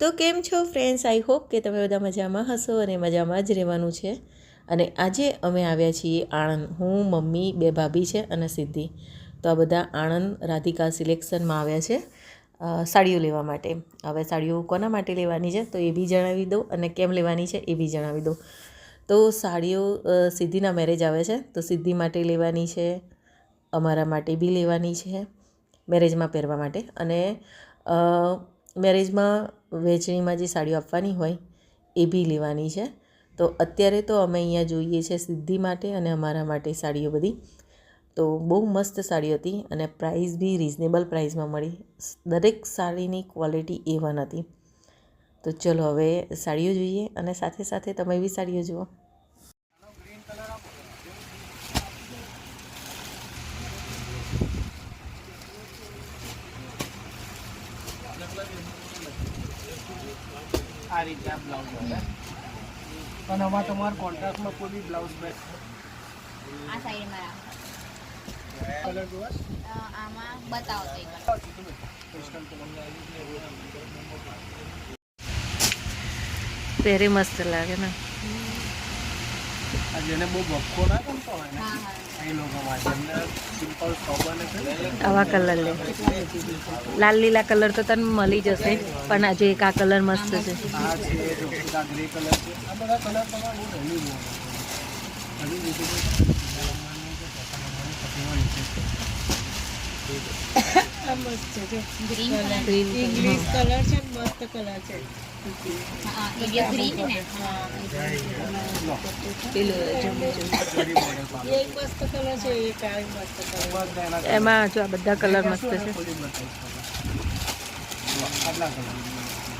તો કેમ છો ફ્રેન્ડ્સ આઈ હોપ કે તમે બધા મજામાં હશો અને મજામાં જ રહેવાનું છે. અને આજે અમે આવ્યા છીએ આણંદ. હું, મમ્મી, બે ભાભી છે અને સિદ્ધિ. તો આ બધા આણંદ રાધિકા સિલેક્શનમાં આવ્યા છે સાડીઓ લેવા માટે. હવે સાડીઓ કોના માટે લેવાની છે તો એ બી જણાવી દઉં અને કેમ લેવાની છે એ બી જણાવી દઉં. તો સાડીઓ સિદ્ધિના મેરેજ આવે છે તો સિદ્ધિ માટે લેવાની છે, અમારા માટે બી લેવાની છે મેરેજમાં પહેરવા માટે. અને મેરેજમાં વહેંચણીમાં જે સાડીઓ આપવાની હોય, એ બી લેવાની છે. તો અત્યારે તો અમે અહીંયા જોઈએ છે સિદ્ધિ માટે અને અમારા માટે સાડીઓ બધી. તો બહુ મસ્ત સાડી હતી અને પ્રાઇસ બી રિઝનેબલ પ્રાઇસમાં મળી. દરેક સાડીની ક્વોલિટી એ વન હતી. તો ચલો હવે સાડીઓ જોઈએ અને સાથે સાથે તમે બી સાડીઓ જુઓ. આ રીતે આ બ્લાઉઝ આવે પણ આમાં તમારે કોન્ટ્રાક્ટમાં કોઈ બી બ્લાઉઝ બે આ સાઈડમાં રાખો. કલર જોવા. આમાં બતાવો તો એક પહેરે મસ્ત લાગે ને. જેને બહુ બક્કો ના ગમતો હોય ને? હા હા. એ લોકો માટે. સિમ્પલ સોબર આવા કલર લે. લાલ લીલા કલર તો તને મળી જશે પણ આજે એક આ કલર મસ્ત છે. આ છે આ ગ્રે કલર છે. આ બધા કલર તમારે બહુ રહેલી બહુ હજી બીજું green colour green English colour છે ને મસ્ત કલર છે ગ્રીન કલર મસ્ત કલર એમાં જો આ બધા કલર મસ્ત છે.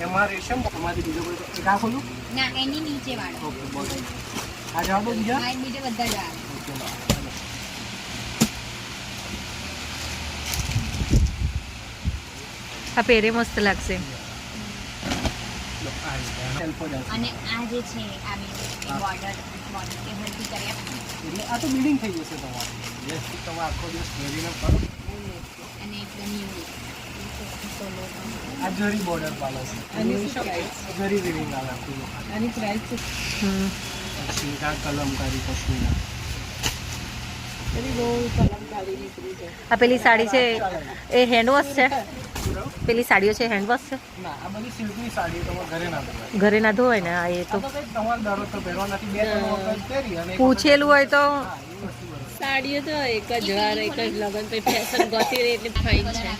એમાં રેશમ એમાંથી બીજો એક આ ખોલું ના એની નીચે વાળો. ઓકે આ બીજા બધા પહેરે મસ્ત લાગશે. રીતે જ આવશે. અને આ જે છે આ બોર્ડર બોર્ડર કે હલકી કરી એટલે આ તો બિલ્ડિંગ થઈ જશે તમારું. યસ તમે આખો દિવસ પહેરીને કરો અને એકદમ યુનિક આ જરી બોર્ડર પાલો છે. પ્રાઇસ જરી વિવિંગ આવે આખું. આની પ્રાઇસ પછી આ કલમકારી પશ્મિના એની બહુ છે આ પેલી સાડી છે એ હેન્ડવોશ છે? પેલી સાડીઓ છે હેન્ડવોશ છે? ઘરે ના ધોવાય. ઘરે ના ધોવાય ને? આ એ તો. તો કંઈક તમારે દરરોજ તો પહેરવા નથી બે ત્રણ વખત પહેરી અને એક પૂછેલું હોય તો. સાડીઓ તો એક જ વાર એક જ લગન પછી ફેશન ગતિ રહે એટલે ફાઇન છે.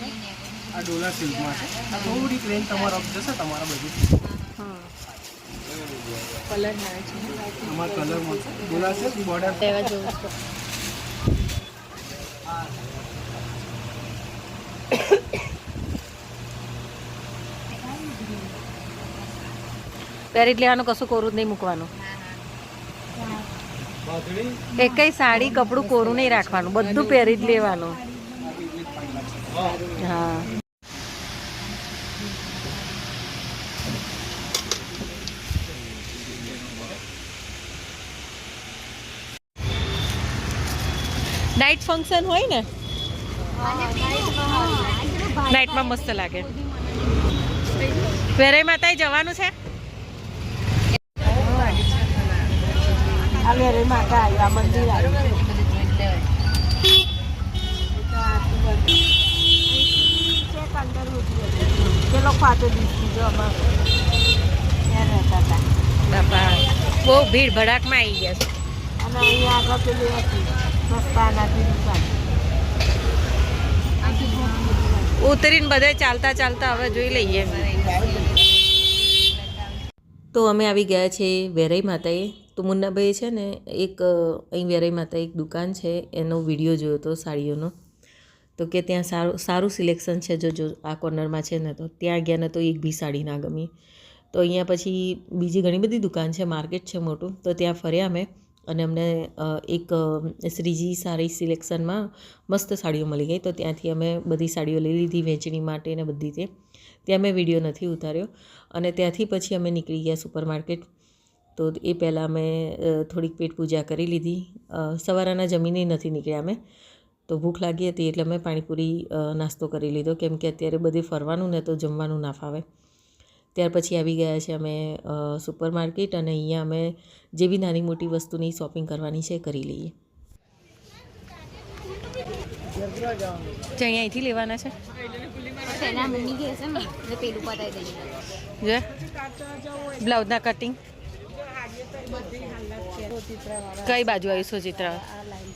આ ડોલા સિલ્કમાં છે. આ થોડીક રેન્જ તમારે અપ જશે તમારા બધું. કલર ના છે. આમાં કલરમાં ડોલા છે બોર્ડર લેવા જવું પહેરી લેવાનું, કશું કોરું જ નહીં મૂકવાનું. એક સાડી, કપડું કોરું નહીં રાખવાનું, બધું પહેરી જ લેવાનું. હા. નાઇટ ફંક્શન હોય ને? નાઇટમાં મસ્ત લાગે. વેરાઈ માતા જવાનું છે? બહુ ભીડ ભડાકમાં આવી ગયા છે. અને અહીંયા આગળ પેલી હતી. મસ્તાનાથી દુકાન ઉતરીને બધે ચાલતા ચાલતા હવે જોઈ લઈએ. તો અમે આવી ગયા છે વેરાઈ માતાએ. તો મુન્નાભાઈ છે ને એક, અહીં વેરાઈ માતા એક દુકાન છે, એનો વીડિયો જોયો હતો સાડીઓનો. તો કે ત્યાં સારું સારું સિલેક્શન છે જો જો આ કોર્નરમાં છે ને તો. ત્યાં ગયા ને તો એક બી સાડી ના ગમી. તો અહીંયા પછી બીજી ઘણી બધી દુકાન છે, માર્કેટ છે મોટું. તો ત્યાં ફર્યા અમે. અને અમને એક શ્રીજી સારી સિલેક્શનમાં મસ્ત સાડીઓ મળી ગઈ. તો ત્યાંથી અમે બધી સાડીઓ લઈ લીધી વેચણી માટે ને બધી તે ત્યાં મેં વીડિયો નથી ઉતાર્યો. અને ત્યાંથી પછી અમે નીકળી ગયા સુપર માર્કેટ તો એ પહેલાં અમે થોડીક પેટ પૂજા કરી લીધી. સવારના જમીને નથી નીકળ્યા અમે. તો ભૂખ લાગી હતી એટલે મેં પાણીપુરી નાસ્તો કરી લીધો. કેમ કે અત્યારે બધે ફરવાનું ને તો જમવાનું ના ફાવે. ત્યાર પછી આવી ગયા છે અમે સુપર માર્કેટ અને અહીંયા અમે જે બી નાની મોટી વસ્તુની શોપિંગ કરવાની છે કરી લઈએ. અહીંયા અહીંથી લેવાના છે? છે બ્લાઉઝના કટિંગ કઈ બાજુ આવી ચિત્ર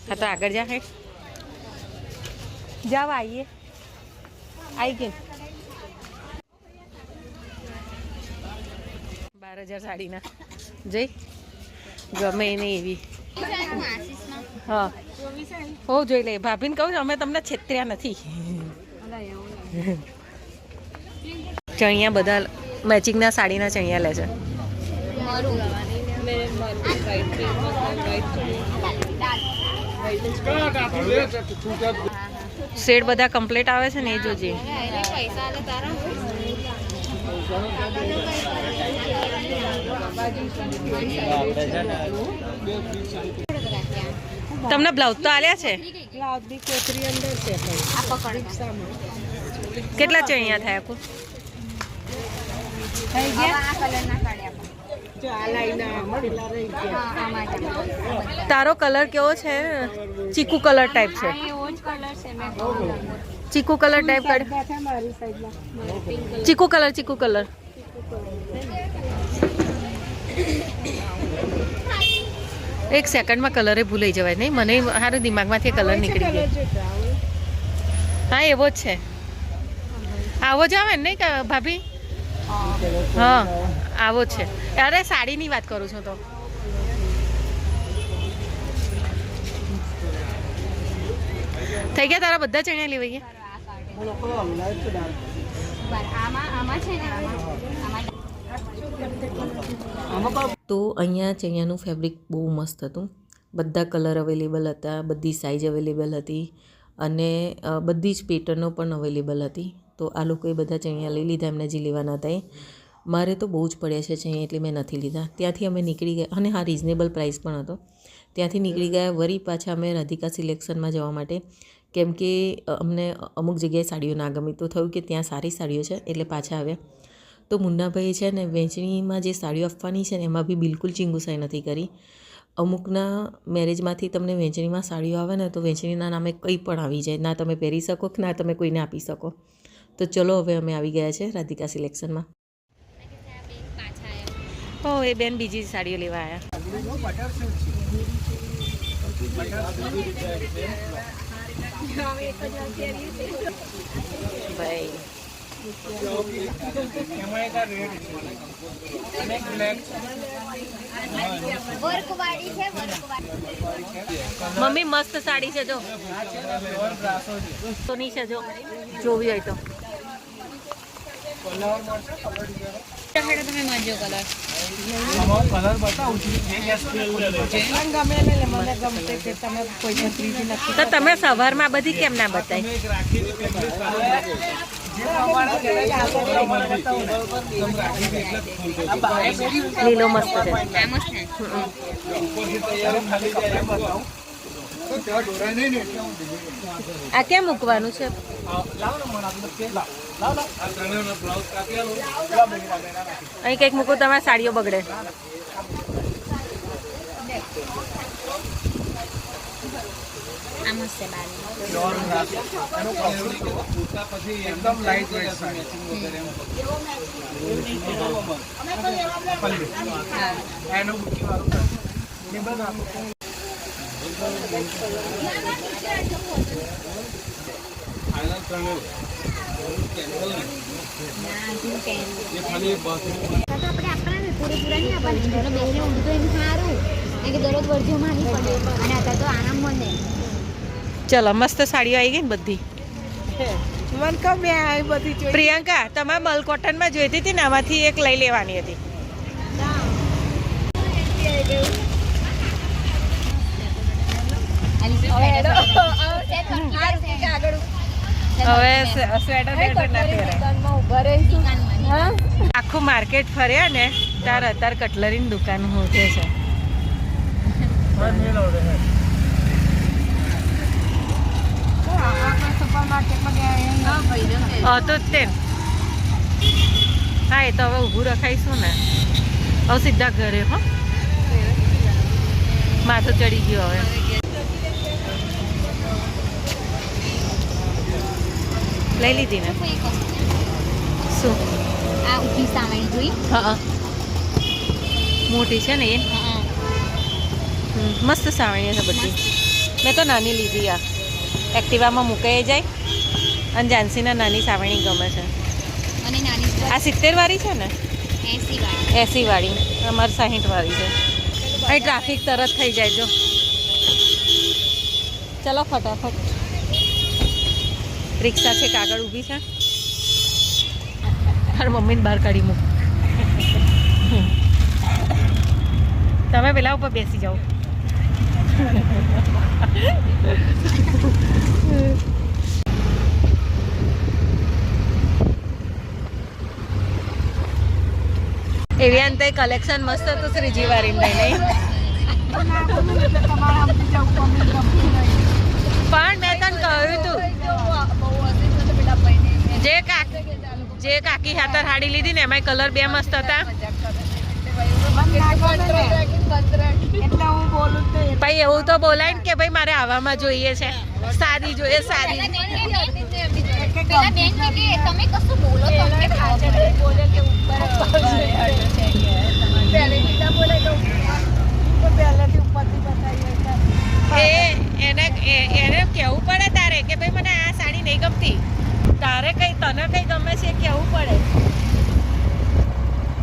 હા તો આગળ જા હે જાવ આવીએ આવી ગઈ. હજાર સાડીના. જઈ ગમે નહીં એવી. હા. હો, જોઈ લે. ભાભીને કહું અમે તમને છેતર્યા નથી. ચણિયા બધા મેચિંગના સાડીના ચણિયા લે છે. શેડ બધા કમ્પ્લીટ આવે છે ને એ જોજે. પૈસા તમને બ્લાઉઝ તો આલ્યા છે? બ્લાઉઝની કોથરી અંદર છે ભાઈ. આ પકડ. કેટલા ચણિયા થયા કુલ થઈ હવે આ કલરના સાડી આપો. જો આ લાઈન પેલા રહી ગયા. હા આમાં જ આપો. તારો કલર કેવો છે? ચીકુ કલર ટાઈપ છે. છે ચીકુ કલર ટાઈપ ચીકુ કલર ચીકુ કલર એક સેકન્ડમાં કલરે ભૂલાઈ જવાય. નહીં મને સારું દિમાગમાંથી કલર નીકળી ગયો. હા એવો જ છે. આવો જ આવે ને નહીં ભાભી? હા આવો જ છે. અરે સાડીની વાત કરું છું તો. થઈ ગયા તારા બધા ચણિયા લેવાઈ ગયા? તો અહીંયા ચણિયાનું ફેબ્રિક બહુ મસ્ત હતું. બધા કલર અવેલેબલ હતા, બધી સાઇઝ અવેલેબલ હતી અને બધી જ પેટર્નો પણ અવેલેબલ હતી. તો આ લોકોએ બધા ચણિયા લઈ લીધા, એમને જે લેવાના હતા મારે તો બહુ જ પડ્યા છે ચૈયા એટલે મેં નથી લીધા. ત્યાંથી અમે નીકળી ગયા, અને હા રિઝનેબલ પ્રાઇસ પણ હતો. ત્યાંથી નીકળી ગયા વળી પાછા અમે રાધિકા સિલેક્શનમાં જવા માટે. કેમ કે અમને અમુક જગ્યાએ સાડીઓ ના ગમી તો થયું કે ત્યાં સારી સાડીઓ છે, એટલે પાછા આવ્યા. તો મુન્નાભાઈ છે ને વહેંચણીમાં જે સાડીઓ આપવાની છે ને એમાં બી બિલકુલ ચીંગુસાઈ નથી કરી. અમુકના મેરેજમાંથી તમને વહેંચણીમાં સાડીઓ આવે ને તો વહેંચણીના નામે કંઈ પણ આવી જાય. ના તમે પહેરી શકો કે ના તમે કોઈને આપી શકો. તો ચલો હવે અમે આવી ગયા છે રાધિકા સિલેક્શનમાં. ઓ એ બેન બીજી સાડીઓ લેવા આવ્યા ભાઈ. મમ્મી મસ્ત સાડી છે જો. સોની છે જો. જોવી હોય તો. તમે માજો કલર. તો તમે સવારમાં બધી કેમ ના બતાવી લીલો મસ્ત છે. આ કેમ મૂકવાનું છે? અહીં કંઈક મૂકો તમારી સાડીઓ બગડે આ મસ્ત છે બારી પ્યોર બ્રાસો એનું કલર કૂર્તા પછી એકદમ લાઇટ વેટ છે મેચિંગ વગેરે એમ પલ્લી એનું બુકી વાળું એ બધું આપો આપણે આપણા ને પૂરેપૂરા નહીં આપવાની. બેસીને બેહીને ઊંઘ તો એમ સારું. કારણ કે દરરોજ વર્જીઓ નહીં પડે. અને અત્યારે તો આરામ મળે. ચલો મસ્ત સાડીઓ આવી ગઈ ને બધી. મને ગમે બધી પ્રિયંકા તમારે મલકોટનમાં જોઈતી હતી ને આમાંથી એક લઈ લેવાની હતી. હવે સ્વેટર બેટર ના પહેરાય આખું માર્કેટ ફર્યા ને તાર અત્યારે કટલરીની દુકાન હોતે છે. આપણે સુપર માર્કેટમાં ગયા હા તો જ તે હા એ તો હવે ઊભું રખાઈશું ને. હવે સીધા ઘરે હો. માથું ચડી ગયો હવે. લઈ લીધી ને. શું? આ ઊભી સાવણી જોઈ. હા મોટી છે ને એ? મસ્ત સાવણી છે બધી. મેં તો નાની લીધી આ. એક્ટિવામાં મુકાઈ જાય. અને ઝાંસીના નાની સાવણી ગમે છે. અને નાની આ સિત્તેર વાળી છે ને? એસી વાળી એસી વાળી અમારે સાહીઠ વાળી છે. અહીં ટ્રાફિક તરત થઈ જાય જો. ચલો ફટાફટ. રિક્ષા છે કાગળ ઊભી છે. તાર મમ્મીને બહાર કાઢી મૂક. તમે પેલા ઉપર બેસી જાઓ. એવી અંતે કલેક્શન મસ્ત હતું શ્રીજી વારી નહીં પણ મેં તને કહ્યું તું, જે કાક, જે કાકી હાથર હાડી લીધી ને એમાં કલર બે મસ્ત હતા. તો ભાઈ એવું તો બોલાય ને કે ભાઈ મારે આવામાં જોઈએ છે. સાદી જોઈએ, સાદી. પેલા બેન કે કે તમે કશું બોલો તમને ખબર પડે. પહેલેથી ઉપરથી બતાવીએ એ એને એને કહેવું પડે તારે? કે ભાઈ મને આ સાડી નહીં ગમતી? તારે કઈ તને કઈ ગમે છે કહેવું પડે?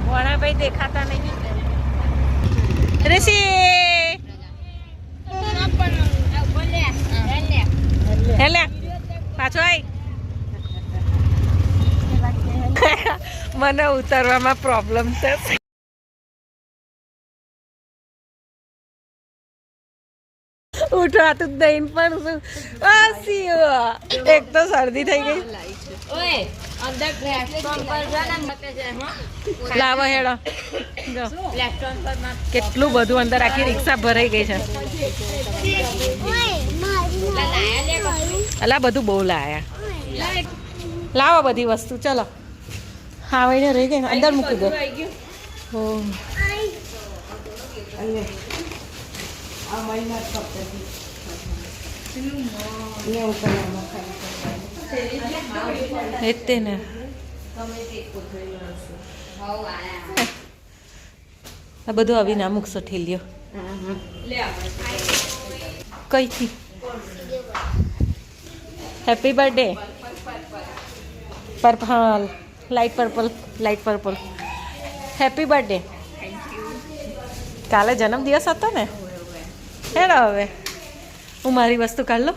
વણા ભાઈ દેખાતા નહીં. ઋષિ આ ઉપર લે. આ લે. હેલે પાછો આય મને ઉતારવામાં પ્રોબ્લેમ છે. ઉઠવાતું જ નહીં પણ શું? એક તો શરદી થઈ ગઈ. લાવો હેડો. કેટલું બધું અંદર આખી રિક્ષા ભરાઈ ગઈ છે. અલા બધું બહુ લાયા. લાવો બધી વસ્તુ ચલો. હા વઈને રહી ગઈ અંદર મૂકી દો. હો. ને. આ બધું આવીને અમુક મૂકશો ઠેલ્યો કઈથી? Happy birthday purple light purple light purple happy birthday કાલે જન્મદિવસ હતો ને? હેડો હવે. હું મારી વસ્તુ કાઢ લઉં